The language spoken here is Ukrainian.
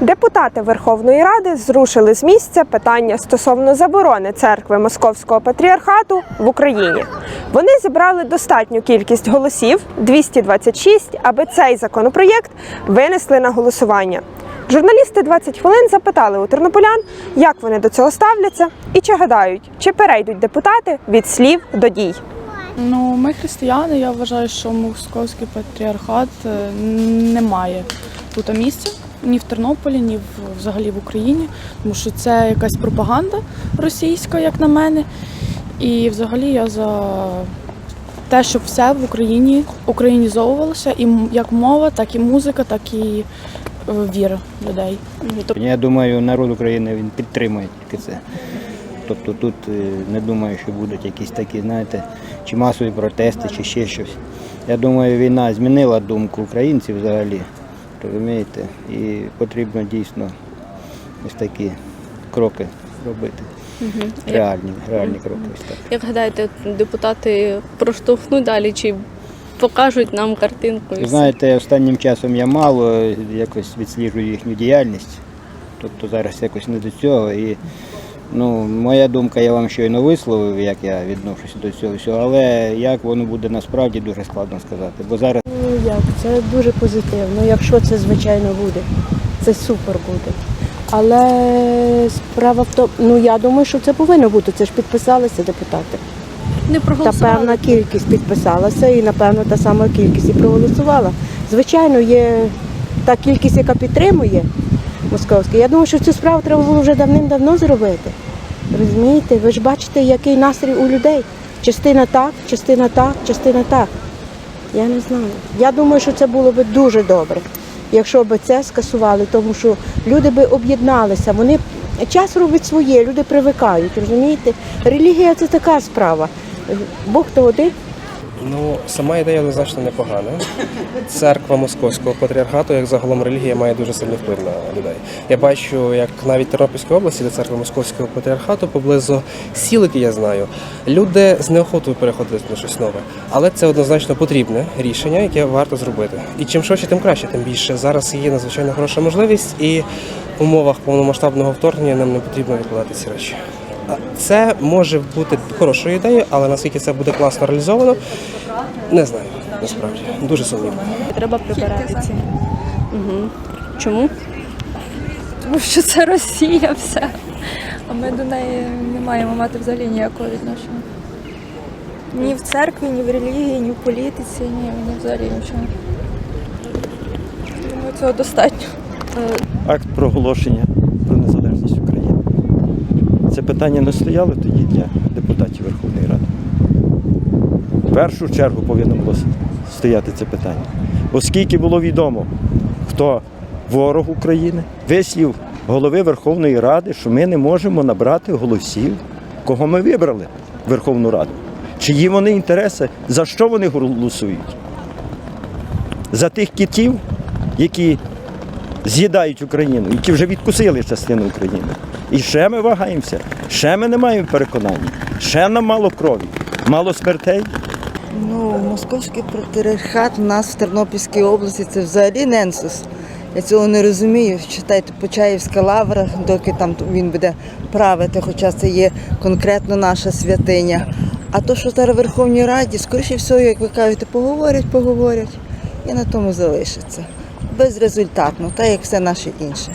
Депутати Верховної Ради зрушили з місця питання стосовно заборони церкви Московського патріархату в Україні. Вони зібрали достатню кількість голосів 226, аби цей законопроєкт винесли на голосування. Журналісти 20 хвилин запитали у тернополян, як вони до цього ставляться, і чи гадають, чи перейдуть депутати від слів до дій. Ну, ми християни. Я вважаю, що московський патріархат е, не має тут місця ні в Тернополі, ні в, взагалі в Україні, тому що це якась пропаганда російська, як на мене. І взагалі я за те, щоб все в Україні українізовувалося, і як мова, так і музика, так і е, віра людей. Я думаю, народ України він підтримує тільки це. Тобто тут е, не думаю, що будуть якісь такі, знаєте, чи масові протести, чи ще щось. Я думаю, війна змінила думку українців взагалі. Розумієте? І потрібно дійсно ось такі кроки робити. Реальні, реальні кроки. Ось так. Як гадаєте, депутати проштовхнуть далі чи покажуть нам картинку? і все? знаєте, останнім часом я мало е, якось відсліджую їхню діяльність. Тобто зараз якось не до цього. І ну, моя думка, я вам щойно висловив, як я відношуся до цього всього, але як воно буде насправді дуже складно сказати. Бо зараз як, це дуже позитивно. Якщо це звичайно буде, це супер буде. Але справа в тому, ну я думаю, що це повинно бути. Це ж підписалися депутати. Не Та певна кількість підписалася і напевно та сама кількість і проголосувала. Звичайно, є та кількість, яка підтримує московське. Я думаю, що цю справу треба було вже давним-давно зробити. Розумієте? Ви ж бачите, який настрій у людей. Частина так, частина так, частина так. Я не знаю. Я думаю, що це було б дуже добре, якщо б це скасували, тому що люди би об'єдналися. Вони час робить своє, люди привикають, розумієте? Релігія це така справа. Бог то один. Ну, сама ідея однозначно непогана. Церква московського патріархату, як загалом релігія, має дуже сильний вплив на людей. Я бачу, як навіть в Тернопільській області, де церква московського патріархату, поблизу сіл, які я знаю, люди з неохотою переходять на щось нове. Але це однозначно потрібне рішення, яке варто зробити. І чим швидше, тим краще, тим більше. Зараз є надзвичайно хороша можливість, і в умовах повномасштабного вторгнення нам не потрібно відкладати ці речі. Це може бути хорошою ідеєю, але наскільки це буде класно реалізовано, не знаю. Насправді дуже сумнівно. Треба прибирати ці. Угу. Чому? Тому що це Росія все. А ми до неї не маємо мати взагалі ніякого відношення. Ні в церкві, ні в релігії, ні в політиці, ні, ні взагалі нічого. Думаю, цього достатньо. акт проголошення. Це питання не стояло тоді для депутатів Верховної Ради. В першу чергу повинно було стояти це питання. Оскільки було відомо, хто ворог України, вислів голови Верховної Ради, що ми не можемо набрати голосів, кого ми вибрали в Верховну Раду. Чиї вони інтереси, за що вони голосують? За тих китів, які з'їдають Україну, які вже відкусили частину України. І ще ми вагаємося, ще ми не маємо переконання, ще нам мало крові, мало смертей. Ну, московський патріархат у нас в Тернопільській області це взагалі ненсус. Я цього не розумію. Читайте Почаївська лавра, доки там він буде правити, хоча це є конкретно наша святиня. А то, що зараз в Верховній Раді, скоріше всього, як ви кажете, поговорять, поговорять і на тому залишиться. Безрезультатно, так як все наше інше.